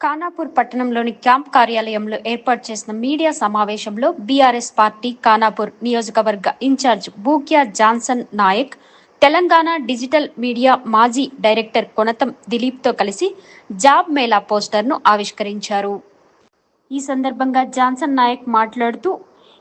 ఖానాపూర్ పట్టణంలోని క్యాంప్ కార్యాలయంలో ఏర్పాటు చేసిన మీడియా సమావేశంలో బీఆర్ఎస్ పార్టీ ఖానాపూర్ నియోజకవర్గ incharge Bukya Johnson Naik Telangana digital media మాజీ డైరెక్టర్ కొనతం దిలీప్తో కలిసి జాబ్ మేళా పోస్టర్ను ఆవిష్కరించారు. ఈ సందర్భంగా జాన్సన్ నాయక్ మాట్లాడుతూ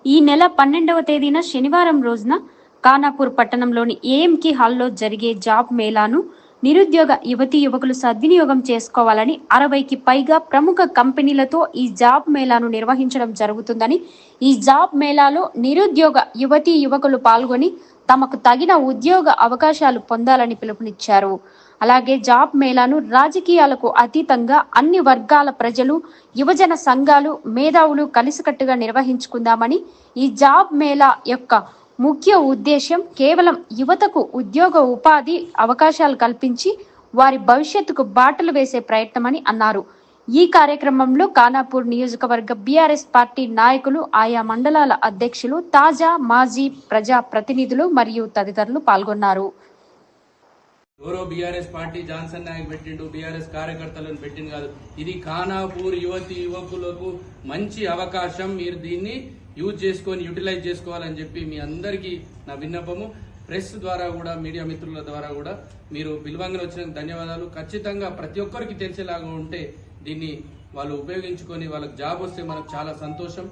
ఈ నెల పన్నెండవ తేదీన శనివారం రోజున ఖానాపూర్ పట్టణంలోని ఏఎంకి హాల్లో జరిగే జాబ్ మేళాను నిరుద్యోగ యువతి యువకులు సద్వినియోగం చేసుకోవాలని అరవైకి పైగా ప్రముఖ కంపెనీలతో ఈ జాబ్ మేళాను నిర్వహించడం జరుగుతుందని ఈ జాబ్ మేళాలో నిరుద్యోగ యువతీ యువకులు పాల్గొని తమకు తగిన ఉద్యోగ అవకాశాలు పొందాలని పిలుపునిచ్చారు. అలాగే జాబ్ మేళాను రాజకీయాలకు అతీతంగా అన్ని వర్గాల ప్రజలు యువజన సంఘాలు మేధావులు కలిసికట్టుగా నిర్వహించుకుందామని ఈ జాబ్ మేళా యొక్క ముఖ్య ఉద్దేశ్యం కేవలం యువతకు ఉద్యోగ ఉపాధి అవకాశాలు కల్పించి వారి భవిష్యత్తుకు బాటలు వేసే ప్రయత్నమని అన్నారు. ఈ కార్యక్రమంలో ఖానాపూర్ నియోజకవర్గ బీఆర్ఎస్ పార్టీ నాయకులు ఆయా మండలాల అధ్యక్షులు తాజా మాజీ ప్రజా ప్రతినిధులు మరియు తదితరులు పాల్గొన్నారు. ఎవరో బీఆర్ఎస్ పార్టీ జాన్సన్ నాయక్ పెట్టిండు బీఆర్ఎస్ కార్యకర్తలను పెట్టింది కాదు. ఇది ఖానాపూర్ యువతి యువకులకు మంచి అవకాశం. మీరు దీన్ని యూజ్ చేసుకొని యూటిలైజ్ చేసుకోవాలని చెప్పి మీ అందరికీ నా విన్నపము. ప్రెస్ ద్వారా కూడా మీడియా మిత్రుల ద్వారా కూడా మీరు విలువంగా వచ్చిన ధన్యవాదాలు. ఖచ్చితంగా ప్రతి ఒక్కరికి తెలిసేలాగా ఉంటే దీన్ని వాళ్ళు ఉపయోగించుకొని వాళ్ళకి జాబ్ వస్తే మనకు చాలా సంతోషం.